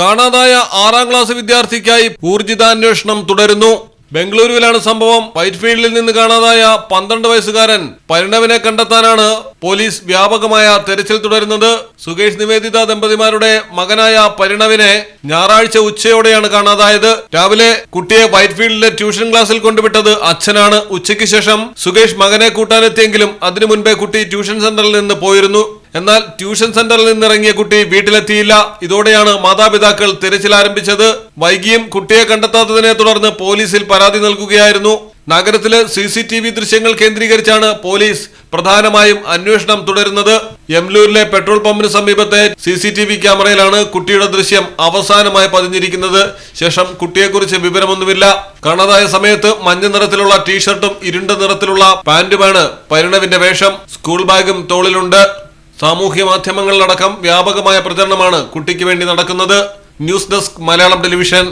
കാണാതായ ആറാം ക്ലാസ് വിദ്യാർത്ഥിക്കായി ഊർജിതാന്വേഷണം തുടരുന്നു. ബംഗളൂരുവിലാണ് സംഭവം. വൈറ്റ്ഫീൽഡിൽ നിന്ന് കാണാതായ പന്ത്രണ്ട് വയസ്സുകാരൻ പരിണവിനെ കണ്ടെത്താനാണ് പോലീസ് വ്യാപകമായ തെരച്ചിൽ തുടരുന്നത്. സുകേഷ് നിവേദിത ദമ്പതിമാരുടെ മകനായ പരിണവിനെ ഞായറാഴ്ച ഉച്ചയോടെയാണ് കാണാതായത്. രാവിലെ കുട്ടിയെ വൈറ്റ്ഫീൽഡിലെ ട്യൂഷൻ ക്ലാസ്സിൽ കൊണ്ടുവിട്ടത് അച്ഛനാണ്. ഉച്ചയ്ക്ക് ശേഷം സുകേഷ് മകനെ കൂട്ടാനെത്തിയെങ്കിലും അതിനു മുൻപേ കുട്ടി ട്യൂഷൻ സെന്ററിൽ നിന്ന് പോയിരുന്നു. എന്നാൽ ട്യൂഷൻ സെന്ററിൽ നിന്നിറങ്ങിയ കുട്ടി വീട്ടിലെത്തിയില്ല. ഇതോടെയാണ് മാതാപിതാക്കൾ തിരച്ചിൽ ആരംഭിച്ചത്. വൈകിയും കുട്ടിയെ കണ്ടെത്താത്തതിനെ തുടർന്ന് പോലീസിൽ പരാതി നൽകുകയായിരുന്നു. നഗരത്തിലെ സി സി ടി വി ദൃശ്യങ്ങൾ കേന്ദ്രീകരിച്ചാണ് പോലീസ് പ്രധാനമായും അന്വേഷണം തുടരുന്നത്. യംലൂരിലെ പെട്രോൾ പമ്പിന് സമീപത്തെ സി സി ടി വി ക്യാമറയിലാണ് കുട്ടിയുടെ ദൃശ്യം അവസാനമായി പതിഞ്ഞിരിക്കുന്നത്. ശേഷം കുട്ടിയെക്കുറിച്ച് വിവരമൊന്നുമില്ല. കാണാതായ സമയത്ത് മഞ്ഞ നിറത്തിലുള്ള ടീഷർട്ടും ഇരുണ്ട നിറത്തിലുള്ള പാന്റുമാണ് പരിണവിന്റെ വേഷം. സ്കൂൾ ബാഗും തോളിലുണ്ട്. സാമൂഹ്യ മാധ്യമങ്ങളിലടക്കം വ്യാപകമായ പ്രചരണമാണ് കുട്ടിക്ക് വേണ്ടി നടക്കുന്നത്. News desk Malayalam television.